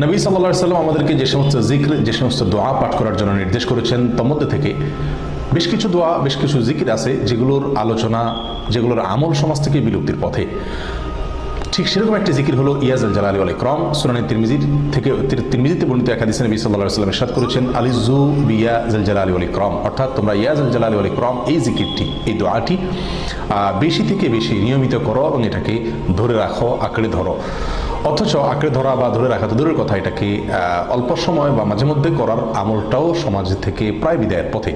নবী সাল্লা সাল্লাম আমাদেরকে যে সমস্ত জিক্র, যে সমস্ত দোয়া পাঠ করার জন্য নির্দেশ করেছেন, তার মধ্যে থেকে বেশ কিছু দোয়া, বেশ কিছু জিকির আছে, যেগুলোর আলোচনা, যেগুলোর আমল সমাজ থেকে বিলুপ্তির পথে। ঠিক সেরকম একটি জিকির হলো ইয়াজ আল জালালি আল ইকরাম, সুনানি তিরমিজির থেকে, তির- তিরমিজিতে বর্ণিত এক হাদিসে নবী আলাইহি সাল্লাম ইরশাদ করেছেন আলিজু বিয়া জাল জালালি আল ইকরাম। অর্থাৎ তোমরা ইয়াজ আল জালালি আল ইকরাম, এই জিকিরটি, এই দোয়াটি বেশি থেকে বেশি নিয়মিত করো এবং এটাকে ধরে রাখো, আঁকড়ে ধরো। অথচ আঁকড়ে ধরা বা ধরে রাখা তো দূরের কথা এটাকে অল্প সময় বা মাঝে মধ্যে করার আমলটাও সমাজ থেকে প্রায় বিদায়ের পথে।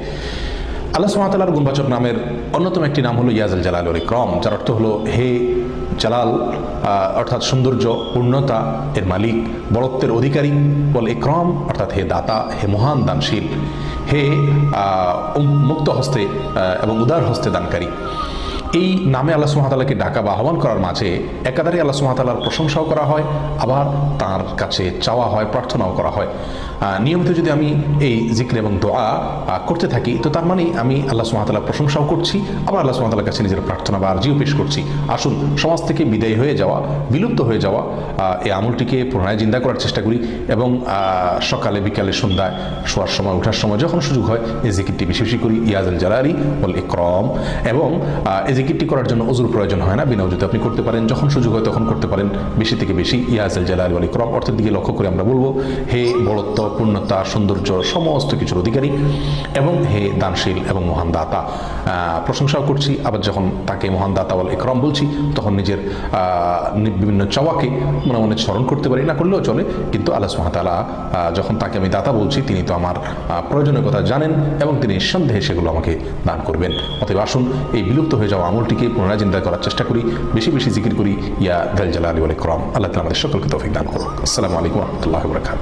আল্লাহ সুমাতালার গুণবাচক নামের অন্যতম একটি নাম হলো ইয়াজাল জালাল আল ইকরাম, যার অর্থ হলো, হে জালাল অর্থাৎ সৌন্দর্য, পূর্ণতা, এর মালিক বড়ত্বের অধিকারী বল ইকরাম, অর্থাৎ হে দাতা, হে মহান দানশীল, হে মুক্ত হস্তে এবং উদার হস্তে দানকারী। এই নামে আল্লাহ সুহাতালাকে ডাকা বা আহ্বান করার মাঝে একাধারে আল্লাহ সুহাতালার প্রশংসাও করা হয়, আবার তার কাছে চাওয়া হয়, প্রার্থনাও করা হয়। নিয়মিত যদি আমি এই জিক্র এবং দোয়া করতে থাকি, তো তার মানে আমি আল্লাহ সুহাতালার প্রশংসাও করছি, আবার আল্লাহ সুহাতালার কাছে নিজের প্রার্থনা বা আর্জিও পেশ করছি। আসুন, সমাজ থেকে বিদায়ী হয়ে যাওয়া, বিলুপ্ত হয়ে যাওয়া এই আমলটিকে পুনরায় জিন্দা করার চেষ্টা করি এবং সকালে, বিকালে, সন্ধ্যায় শোয়ার সময়, ওঠার সময় যখন সুযোগ হয়, এই জিকিরটি বেশি বেশি করি। ইয়াজুল জালালি বল ইকরম এবং এই জিকিরটি করার জন্য অজুর প্রয়োজন হয় না, বিনা অজুতে আপনি করতে পারেন, যখন সুযোগ হয় তখন করতে পারেন, বেশি থেকে বেশি। ইয়াজুল জালালি বল ইকরম, অর্থের দিকে লক্ষ্য করে আমরা বলব, হে বড়ত্ব পূর্ণতা, সৌন্দর্য, সমস্ত কিছুর অধিকারী এবং হে দানশীল এবং মহান দাতা। প্রশংসাও করছি, আবার যখন তাকে মহান দাতা বল ইকরম বলছি, তখন নিজের বিভিন্ন চাওয়াকে মনে মনে স্মরণ করতে পারি, না করলেও চলে। কিন্তু আল্লাহ সুহাতালা যখন তাকে আমি দাতা বলছি, তিনি তো আমার প্রয়োজনীয় কথা জানেন এবং তিনি নিঃসন্দেহে সেগুলো আমাকে দান করবেন। অতএব আসুন, এই বিলুপ্ত হয়ে যাওয়া আমলটিকে পুনরায় জিন্দা করার চেষ্টা করি, বেশি বেশি জিকির করি। ইয়া দাল জালা আলী আলী ক্রম আল্লাহ তালা আমাদের সকলকে তৌফিক দান করুক। আসসালামু আলাইকুম রহমতুল্লাহ বরকাত